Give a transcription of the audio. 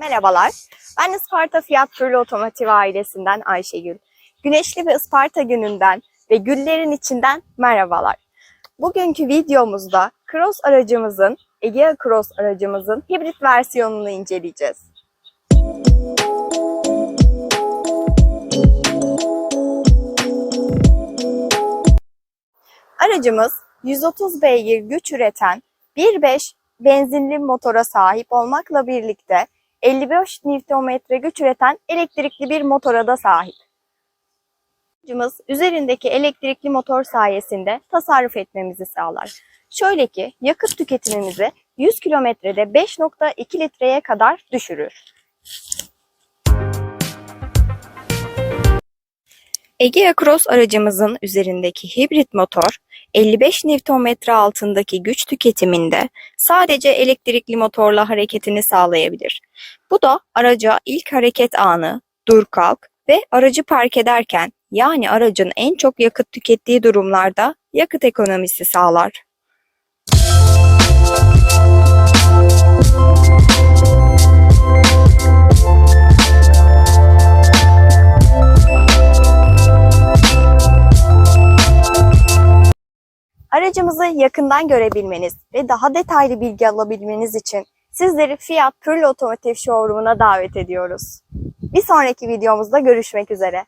Merhabalar, ben Isparta Fiyat Türlü Otomotiv ailesinden Ayşegül. Güneşli bir Isparta gününden ve güllerin içinden merhabalar. Bugünkü videomuzda Cross aracımızın, Egea Cross aracımızın hibrit versiyonunu inceleyeceğiz. Aracımız 130 beygir güç üreten 1.5 benzinli motora sahip olmakla birlikte 55 Nm güç üreten elektrikli bir motora da sahip. Aracımız üzerindeki elektrikli motor sayesinde tasarruf etmemizi sağlar. Şöyle ki yakıt tüketimimizi 100 kilometrede 5.2 litreye kadar düşürür. Egea Cross aracımızın üzerindeki hibrit motor 55 Nm altındaki güç tüketiminde sadece elektrikli motorla hareketini sağlayabilir. Bu da araca ilk hareket anı, dur kalk ve aracı park ederken yani aracın en çok yakıt tükettiği durumlarda yakıt ekonomisi sağlar. Aracımızı yakından görebilmeniz ve daha detaylı bilgi alabilmeniz için sizleri Fiat Pürlü Otomotiv Showroom'una davet ediyoruz. Bir sonraki videomuzda görüşmek üzere.